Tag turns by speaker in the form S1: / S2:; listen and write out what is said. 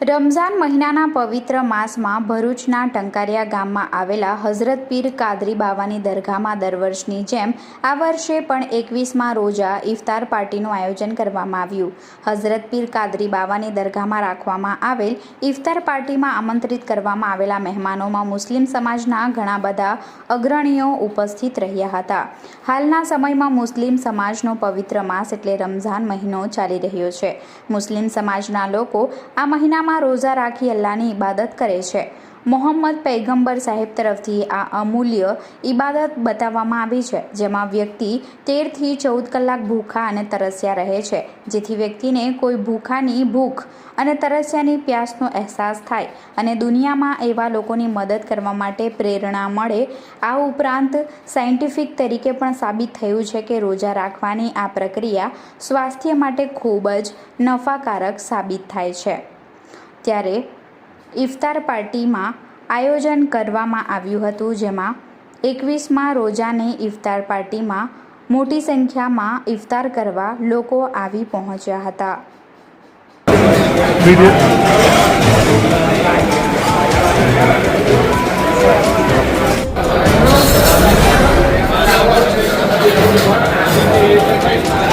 S1: રમઝાન મહિનાના પવિત્ર માસમાં ભરૂચના ટંકારિયા ગામમાં આવેલા હઝરત પીર કાદરી બાવાની દરગાહમાં દર વર્ષની જેમ આ વર્ષે પણ એકવીસમાં રોજા ઇફતાર પાર્ટીનું આયોજન કરવામાં આવ્યું. હઝરત પીર કાદરી બાવાની દરગાહમાં રાખવામાં આવેલ ઇફતાર પાર્ટીમાં આમંત્રિત કરવામાં આવેલા મહેમાનોમાં મુસ્લિમ સમાજના ઘણા બધા અગ્રણીઓ ઉપસ્થિત રહ્યા હતા. હાલના સમયમાં મુસ્લિમ સમાજનો પવિત્ર માસ એટલે રમઝાન મહિનો ચાલી રહ્યો છે. મુસ્લિમ સમાજના લોકો આ મહિનામાં રોઝા રાખી અલ્લાહની ઇબાદત કરે છે. મોહમ્મદ પૈગંબર સાહેબ તરફથી આ અમૂલ્ય ઇબાદત બતાવવામાં આવી છે, જેમાં વ્યક્તિ તેરથી ચૌદ કલાક ભૂખા અને તરસ્યા રહે છે, જેથી વ્યક્તિને કોઈ ભૂખાની ભૂખ અને તરસ્યાની પ્યાસનો અહેસાસ થાય અને દુનિયામાં એવા લોકોની મદદ કરવા માટે પ્રેરણા મળે, આ ઉપરાંત સાયન્ટિફિક તરીકે પણ સાબિત થયું છે કે રોજા રાખવાની આ પ્રક્રિયા સ્વાસ્થ્ય માટે ખૂબ જ નફાકારક સાબિત થાય છે. ત્યારે ઇફતાર પાર્ટીમાં આયોજન કરવામાં આવ્યું હતું, જેમાં એકવીસમાં રોજાની ઇફતાર પાર્ટીમાં મોટી સંખ્યામાં ઇફતાર કરવા લોકો આવી પહોંચ્યા હતા
S2: Thank you.